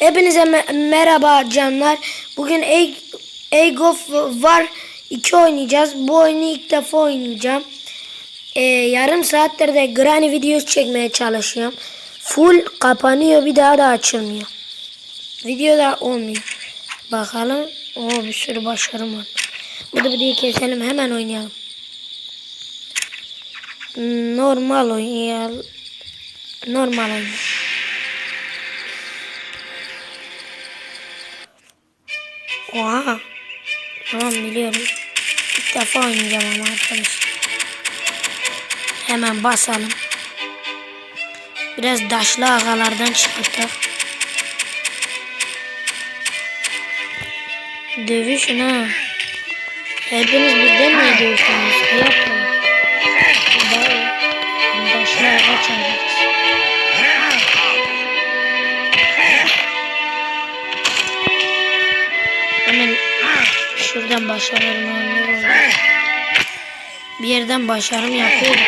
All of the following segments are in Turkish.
Hepinize me- merhaba canlar. Bugün Egg, of War 2 oynayacağız. Bu oyunu ilk defa oynayacağım. Ee, yarım saattir de Granny videosu çekmeye çalışıyorum. Full kapanıyor bir daha da açılmıyor. Video da olmuyor. Bakalım. Oo bir sürü başarım var. Burada videoyu keselim hemen oynayalım. Normal oynayalım. Normal oynayalım. Oha. Tamam biliyorum. İlk defa oynayacağım ama arkadaşlar. Hemen basalım. Biraz daşlı ağalardan çıkarttık. Dövüşün ha. Hepiniz birden mi dövüşüyorsunuz? Ne yapalım? Daşlı ağa çağırırız. Şuradan başaralım anne Bir yerden başarım yapıyorduk.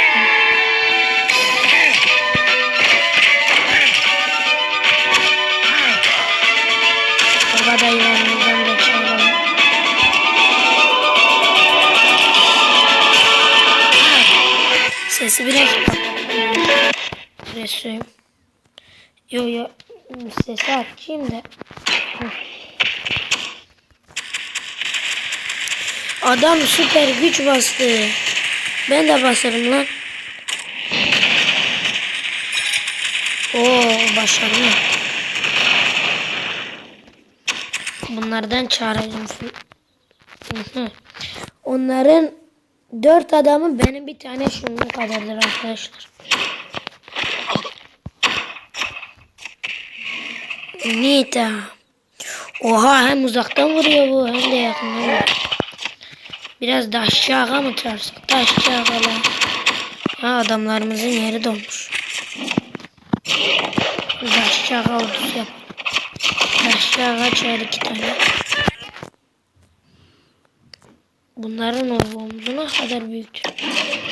Dayılarımızdan da çağıralım. Sesi biraz Reseyim. Yo yo sesi açayım da. Adam süper güç bastı. Ben de basarım lan. Oo başarılı. Bunlardan çağıracağım. Onların dört adamı benim bir tane şunun kadardır arkadaşlar. Nita. Oha hem uzaktan vuruyor bu hem de yakından vuruyor. Biraz daşçı ağa mı çağırsak? Daşçı ağalar. Ha adamlarımızın yeri dolmuş. Daşçı ağa ordusu yap. Daşçı ağa çağır iki tane. Bunların omzuna kadar büyüktür.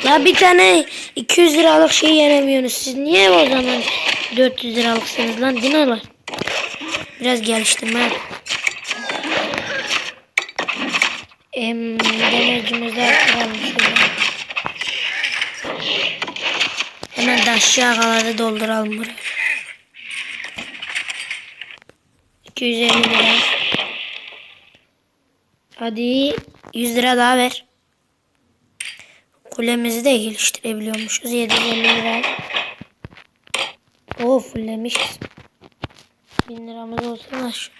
La bir tane 200 liralık şey yenemiyorsunuz. Siz niye o zaman 400 liralıksınız lan dinolar? Biraz geliştirme yap. Em, demircimizi artıralım şöyle. Hemen daşçı ağaları dolduralım buraya. 250 lira. Hadi 100 lira daha ver. Kulemizi de geliştirebiliyormuşuz. 750 lira. Oo fullemişiz. 1000 liramız olsun şu.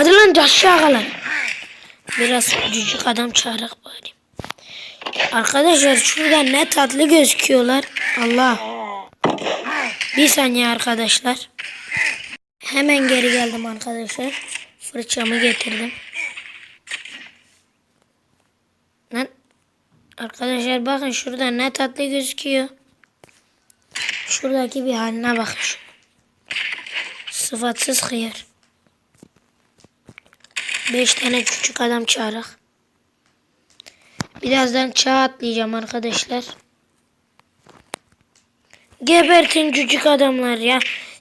Hadi lan daşçı ağalar. Biraz cücük adam çağırak bari. Arkadaşlar şurada ne tatlı gözüküyorlar. Allah. Bir saniye arkadaşlar. Hemen geri geldim arkadaşlar. Fırçamı getirdim. Lan. Arkadaşlar bakın şurada ne tatlı gözüküyor. Şuradaki bir haline bakın. Sıfatsız hıyar. Beş tane küçük adam çağırak. Birazdan çağ atlayacağım arkadaşlar. Gebertin küçük adamlar ya.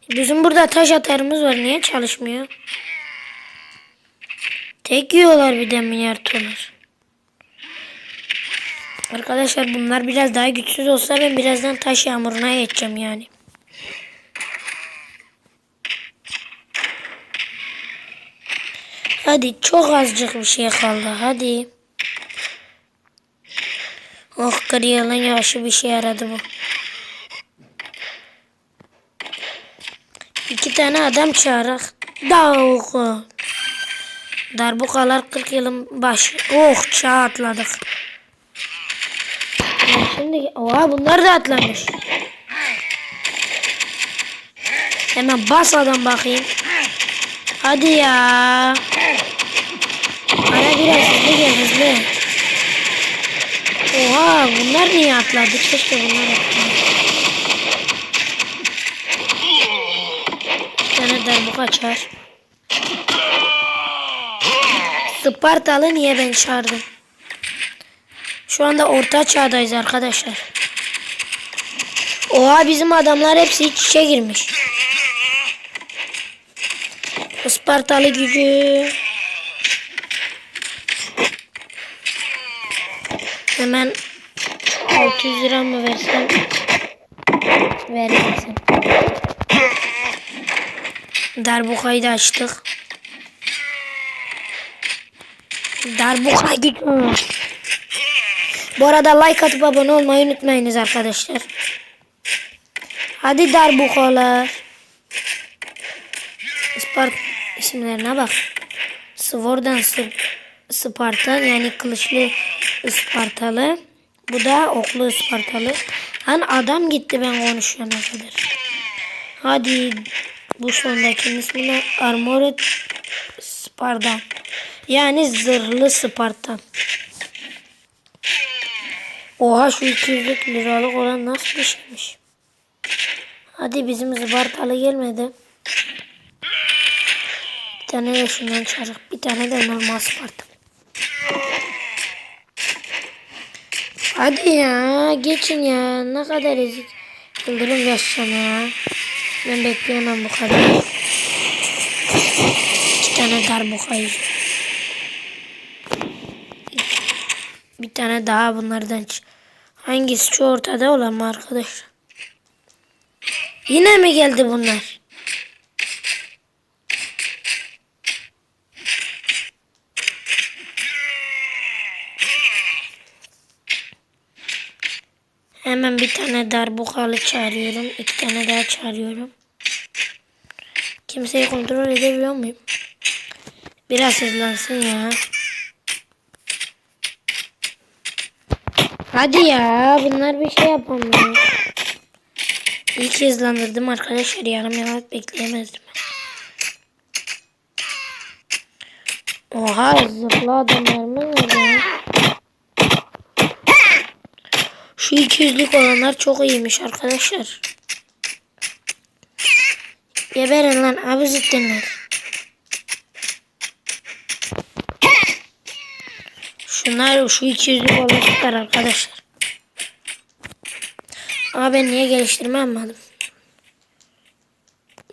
Bizim burada taş atarımız var. Niye çalışmıyor? Tek yiyorlar bir de milyar tonlar. Arkadaşlar bunlar biraz daha güçsüz olsa ben birazdan taş yağmuruna geçeceğim yani. Hadi çok azıcık bir şey kaldı. Hadi. Oh kırıyalın yavaşı bir şey yaradı bu. İki tane adam çağırak. Davuk. Darbukalar 40 yılın başı. Oh çağ atladık. Şimdi oha bunlar da atlamış. Hemen bas adam bakayım. Hadi ya. Bana biraz hızlı gel hızlı. Oha bunlar niye atladı? Keşke bunlar atladı. Bir tane darbuka açar. Spartalı niye ben çağırdım? Şu anda orta çağdayız arkadaşlar. Oha bizim adamlar hepsi iç içe girmiş. Ispartalı gücü. Hemen 600 lira mı versem? Vermezsem. Darbukayı da açtık. Darbuka gücü. Bu arada like atıp abone olmayı unutmayınız arkadaşlar. Hadi darbukalar. Spart isimlerine bak. Svordan Sp- Spartan yani kılıçlı Ispartalı. Bu da oklu Ispartalı. Hani adam gitti ben konuşuyorum kadar. Hadi bu sondakinin ismi ne? Armored Spartan. Yani zırhlı Spartan. Oha şu 200 liralık olan nasıl bir şeymiş. Hadi bizim Ispartalı gelmedi. Bir tane de şundan çarık. Bir tane de normal Spartan. Hadi ya geçin ya ne kadar ezik. Yıldırım yaşayacağım ya. Ben bekleyemem bu kadar. İki tane darbuka. Bir tane daha bunlardan çık. Hangisi şu ortada olan mı arkadaşlar? Yine mi geldi bunlar? Hemen bir tane darbukalı çağırıyorum. iki tane daha çağırıyorum. Kimseyi kontrol edebiliyor muyum? Biraz hızlansın ya. Hadi ya bunlar bir şey yapamıyor. Ki hızlandırdım arkadaşlar. Yarım yamak bekleyemezdim. Oha zırhlı adamlarımız var ya. Şu 200'lük olanlar çok iyiymiş arkadaşlar. Geberin lan abi zıttınlar. Şunlar şu 200'lük olan süper arkadaşlar. Ama ben niye geliştirme yapmadım.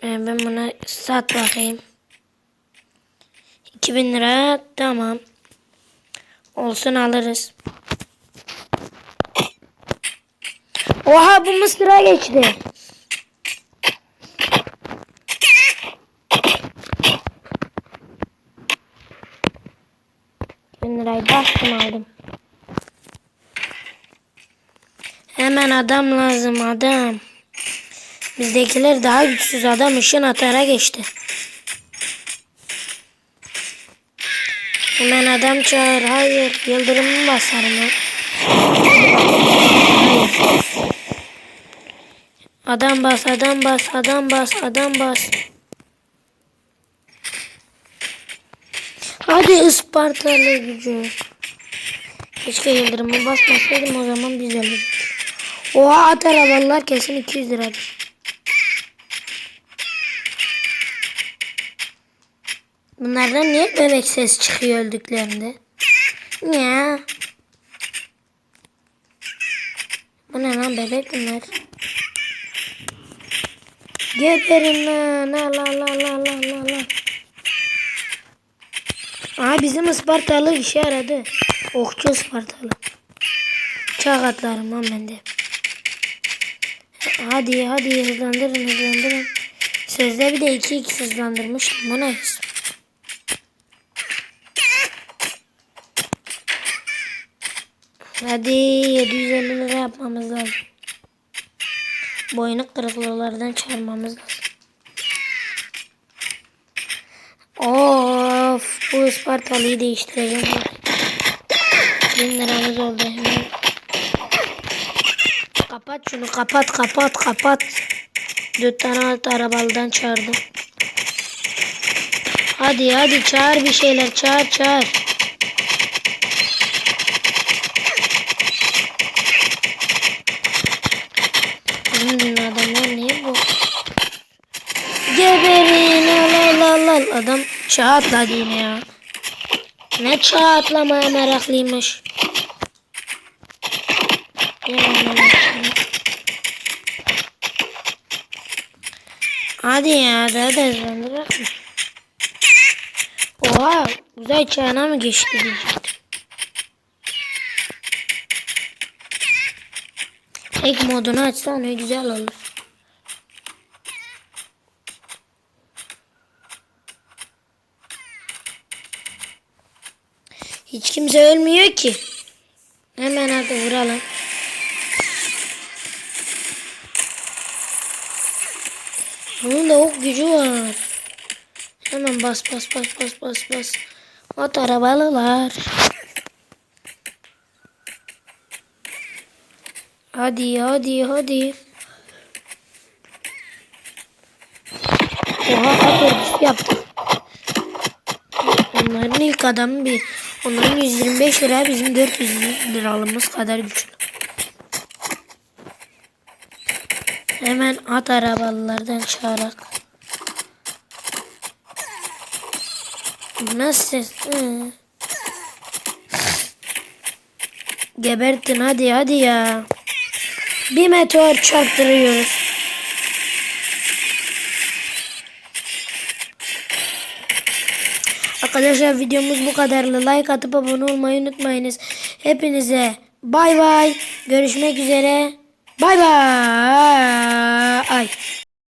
Ben, ben buna sat bakayım. 2000 lira tamam. Olsun alırız. Oha bu mısıra geçti. Bin lirayı bastım aldım. Hemen adam lazım adam. Bizdekiler daha güçsüz adam ışın atara geçti. Hemen adam çağır. Hayır. Yıldırımı basarım ya. Adam bas, adam bas, adam bas, adam bas. Hadi Ispartalı gücü. Keşke yıldırımı basmasaydım o zaman biz ölürdük. Oha at arabalar kesin 200 liradır. Bunlardan niye bebek ses çıkıyor öldüklerinde? Ya. Bu ne lan bebek bunlar? Geberin lan. La la la la la la la. Aa bizim Ispartalı işe yaradı. Okçu Ispartalı. Çağ atlarım lan bende. Hadi hadi hızlandırın hızlandırın. Sözde bir de 2x hızlandırmıştım. Bu ne? Hadi 750 lira yapmamız lazım. Boynu kırıklıklardan çıkarmamız lazım. Of bu Ispartalı'yı değiştireceğim. Bin liramız oldu hemen. Kapat şunu kapat kapat kapat. Dört tane alt arabalıdan çağırdım. Hadi hadi çağır bir şeyler çağır çağır. Hmm, adamlar ne bu? Geberin al al. Adam çağ atladı yine ya. Ne çağ atlamaya meraklıymış. Hadi ya daha da hızlandırak mı? Oha uzay çağına mı geçti diyecektim. Ek modunu açsan ne güzel olur. Hiç kimse ölmüyor ki. Hemen hadi vuralım. Onun da ok gücü var. Hemen bas bas bas bas bas bas. At arabalılar. Hadi hadi hadi. Oha at ordusu yaptı. Onların ilk adamı bir. Onların 125 lira bizim 400 liramız kadar güçlü. Hemen at arabalılardan çağırak. Nasıl? Gebertin hadi hadi ya. Bir meteor çarptırıyoruz. Arkadaşlar videomuz bu kadarlı. Like atıp abone olmayı unutmayınız. Hepinize bay bay. Görüşmek üzere. Bay bay.